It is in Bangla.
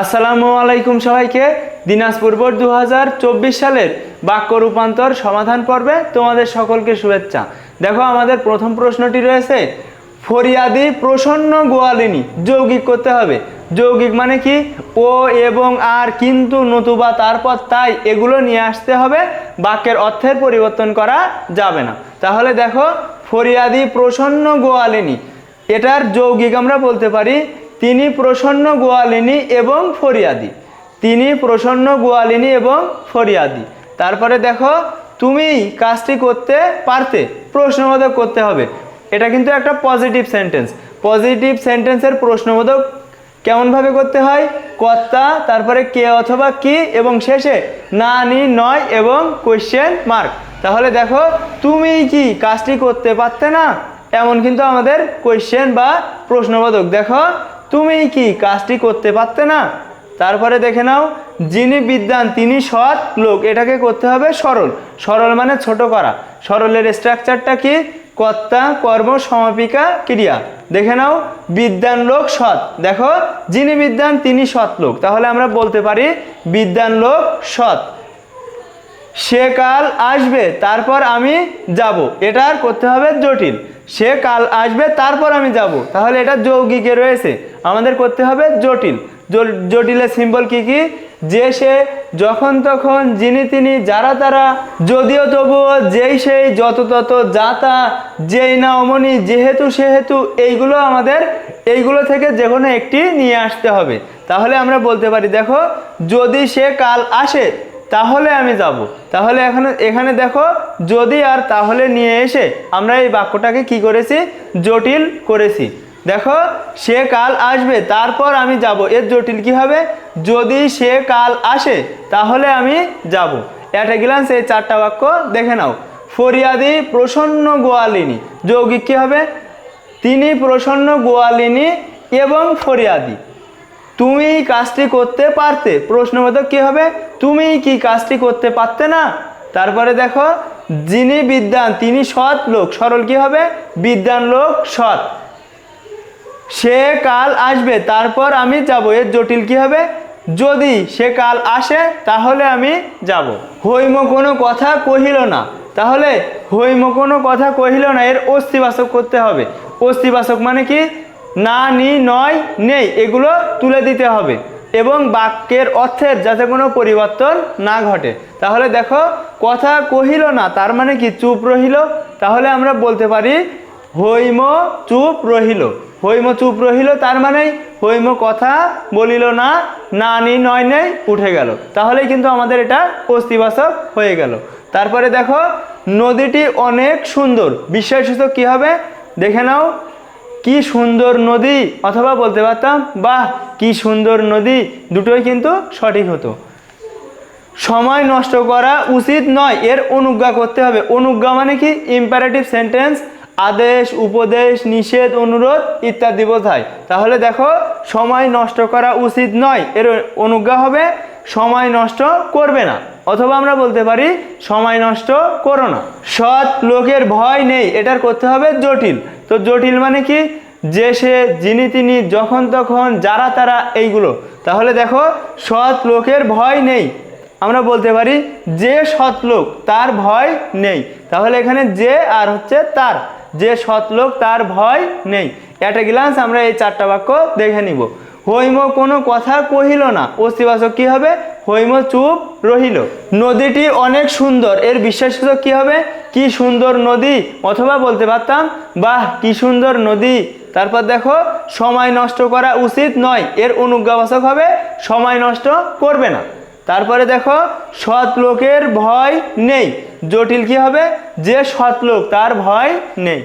আসসালামু আলাইকুম সবাইকে। দিনাজপুর বোর্ড দু হাজার চব্বিশ সালের বাক্য রূপান্তর সমাধান পর্বে তোমাদের সকলকে শুভেচ্ছা। দেখো, আমাদের প্রথম প্রশ্নটি রয়েছে, ফরিয়াদি প্রসন্ন গোয়ালিনী যৌগিক করতে হবে। যৌগিক মানে কি? ও এবং আর কিন্তু নতুবা তারপর তাই এগুলো নিয়ে আসতে হবে, বাক্যের অর্থের পরিবর্তন করা যাবে না। তাহলে দেখো, ফরিয়াদি প্রসন্ন গোয়ালিনী, এটার যৌগিক আমরা বলতে পারি তিনি প্রসন্ন গোয়ালিনী এবং ফরিয়াদি। তিনি প্রসন্ন গোয়ালিনী এবং ফরিয়াদি। তারপরে দেখো, তুমি কাজটি করতে পারতে, প্রশ্নবোধক করতে হবে। এটা কিন্তু একটা পজিটিভ সেন্টেন্স পজিটিভ সেন্টেন্সের প্রশ্নবোধক কেমনভাবে করতে হয়? কর্তা, তারপরে কে অথবা কি, এবং শেষে না, নি, নয়, এবং কোয়েশ্চেন মার্ক তাহলে দেখো, তুমি কি কাজটি করতে পারতে না? এমন কিন্তু আমাদের কোয়েশ্চেন বা প্রশ্নবোধক। দেখো তুমি কি কাজটি করতে পারতে না? তারপরে দেখে নাও, যিনি বিদ্যান, তিনি সৎ লোক। এটাকে করতে হবে সরল। সরল মানে ছোট করা। সরলের স্ট্রাকচারটা কি? কর্তা, কর্ম, সমাপিকা, ক্রিয়া। দেখে নাও, বিদ্যান লোক সৎ। দেখো, যিনি বিদ্যান, তিনি সৎ লোক। তাহলে আমরা বলতে পারি, বিদ্যান লোক সৎ। সে কাল আসবে, তারপর আমি যাব। এটার করতে হবে জটিল। সে কাল আসবে, তারপর আমি যাব। তাহলে এটা যৌগিকে রয়েছে। আমাদের করতে হবে জটিল। জটিলের সিম্বল কি কি? যে সে যখন তখন যিনি তিনি, যারা তারা, যদিও তবুও যেই সেই, যত তত যা তা যেই না অমনি, যেহেতু সেহেতু, এইগুলো আমাদের, এইগুলো থেকে যে কোনো একটি নিয়ে আসতে হবে। তাহলে আমরা বলতে পারি, দেখো, যদি সে কাল আসে, তাহলে আমি যাব। তাহলে এখানে এখানে দেখো, যদি আর তাহলে নিয়ে এসে আমরা এই বাক্যটাকে কি করেছি? জটিল করেছি। দেখো, সে কাল আসবে, তারপর আমি যাব। এর জটিল কি হবে? যদি সে কাল আসে, তাহলে আমি যাব। এটা গ্লান্স এই চারটা বাক্য দেখে নাও। ফরিয়াদি প্রসন্ন গোয়ালিনী। যৌগিক কি হবে? তিনি প্রসন্ন গোয়ালিনী এবং ফরিয়াদি। তুমি কাজটি করতে পারতে। প্রশ্নবোধক কি হবে? তুমি কি কাজটি করতে পারতে না? তারপরে দেখো, যিনি বিদ্যান, তিনি সৎ লোক। সরল কি হবে? বিদ্যান লোক সৎ। সে কাল আসবে, তারপর আমি যাব। এর জটিল কি হবে? যদি সে কাল আসে, তাহলে আমি যাব। হৈম কোনো কথা কহিল না। তাহলে হৈম কোনো কথা কহিল না, এর অস্তিবাচক করতে হবে। অস্তিবাচক মানে কি? না, নি, নয়, নেই, এগুলো তুলে দিতে হবে। এবং বাক্যের অর্থের যাতে কোনো পরিবর্তন না ঘটে। তাহলে দেখো, কথা কহিল না, তার মানে কি? চুপ রহিল। তাহলে আমরা বলতে পারি হৈম চুপ রহিল। হৈম চুপ রহিল, তার মানে হৈম কথা বলিল না না নি নয় নেই উঠে গেল। তাহলেই কিন্তু আমাদের এটা অস্তিবাচক হয়ে গেল। তারপরে দেখো, নদীটি অনেক সুন্দর। বিস্ময়সূচক কি হবে? দেখে নাও, কি সুন্দর নদী। অথবা বলতে পারতাম, বাহ, কি সুন্দর নদী। দুটোই কিন্তু সঠিক হতো। সময় নষ্ট করা উচিত নয়, এর অনুজ্ঞা করতে হবে। অনুজ্ঞা মানে কি? ইম্পারেটিভ সেন্টেন্স আদেশ, উপদেশ, নিষেধ, অনুরোধ ইত্যাদি বোঝায়। তাহলে দেখো, সময় নষ্ট করা উচিত নয়, এর অনুজ্ঞা হবে সময় নষ্ট করবে না। অথবা আমরা বলতে পারি, সময় নষ্ট করো না। সৎ লোকের ভয় নেই, এটার করতে হবে জটিল। তো জটিল মানে কি? যে সে, যিনি তিনি, যখন তখন, যারা তারা, এইগুলো। তাহলে দেখো, সৎ লোকের ভয় নেই। আমরা বলতে পারি, যে সৎ লোক, তার ভয় নেই। তাহলে এখানে যে আর হচ্ছে তার। যে সৎ লোক, তার ভয় নেই। একটা গ্লান্স আমরা এই চারটা বাক্য দেখে নিব। হৈম কোনো কথা কহিল না। অস্তিবাচক কি হবে? হৈম চুপ রহিল। নদীটি অনেক সুন্দর। এর বিশ্বাসসূচক কি হবে? কি সুন্দর নদী? অথবা বলতে পারতাম, বাহ, কি সুন্দর নদী। তারপর দেখো, সময় নষ্ট করা উচিত নয়। এর অনুজ্ঞাবাচক হবে, সময় নষ্ট করবে না। তারপরে দেখো, সৎ লোকের ভয় নেই। জটিল কি হবে? যে সৎ লোক, তার ভয় নেই।